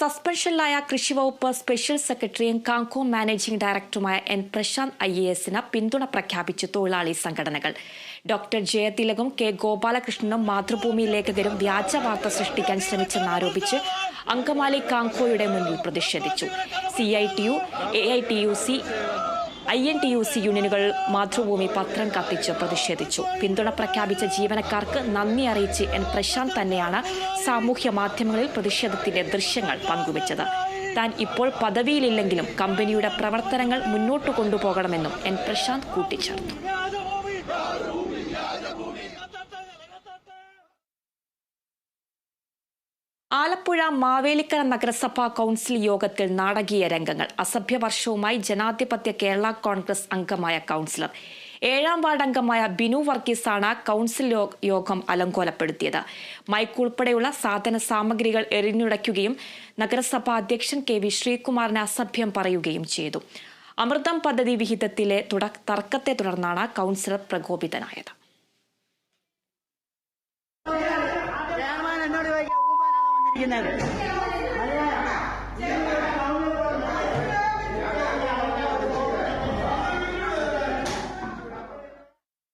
സസ്പെൻഷനിലായ കൃഷിവകുപ്പ് സ്പെഷ്യൽ സെക്രട്ടറിയും കാങ്കോ മാനേജിംഗ് ഡയറക്ടറുമായ എൻ പ്രശാന്ത് ഐ എ എസിന് പിന്തുണ പ്രഖ്യാപിച്ചു തൊഴിലാളി സംഘടനകൾ. ഡോക്ടർ ജയതിലകും കെ ഗോപാലകൃഷ്ണനും മാതൃഭൂമി ലേഖകരും വ്യാജ വാർത്ത സൃഷ്ടിക്കാൻ ശ്രമിച്ചെന്നാരോപിച്ച് അങ്കമാലി കാങ്കോയുടെ മുന്നിൽ പ്രതിഷേധിച്ചു. C I T U A I T U C I N T U C യൂണിയനുകൾ മാതൃഭൂമി പത്രം കത്തിച്ച് പ്രതിഷേധിച്ചു. പിന്തുണ പ്രഖ്യാപിച്ച ജീവനക്കാർക്ക് നന്ദി അറിയിച്ച് എൻ പ്രശാന്ത് തന്നെയാണ് സാമൂഹ്യ മാധ്യമങ്ങളിൽ പ്രതിഷേധത്തിന്റെ ദൃശ്യങ്ങൾ പങ്കുവച്ചത്. താൻ ഇപ്പോൾ പദവിയിലില്ലെങ്കിലും കമ്പനിയുടെ പ്രവർത്തനങ്ങൾ മുന്നോട്ട് കൊണ്ടുപോകണമെന്നും എൻ പ്രശാന്ത് കൂട്ടിച്ചേർത്തു. ആലപ്പുഴ മാവേലിക്കര നഗരസഭാ കൗൺസിൽ യോഗത്തിൽ നാടകീയ രംഗങ്ങൾ. അസഭ്യ വർഷവുമായി ജനാധിപത്യ കേരള കോൺഗ്രസ് അംഗമായ കൗൺസിലർ. ഏഴാം വാർഡ് അംഗമായ ബിനു വർഗീസാണ് കൗൺസിൽ യോഗം അലങ്കോലപ്പെടുത്തിയത്. മൈക്ക് ഉൾപ്പെടെയുള്ള സാധന സാമഗ്രികൾ എറിഞ്ഞുടയ്ക്കുകയും നഗരസഭാ അധ്യക്ഷൻ കെ വി ശ്രീകുമാറിന് അസഭ്യം പറയുകയും ചെയ്തു. അമൃതം പദ്ധതി വിഹിതത്തിലെ തുടർ തർക്കത്തെ തുടർന്നാണ് കൗൺസിലർ പ്രകോപിതനായത്. ചെയർമാൻ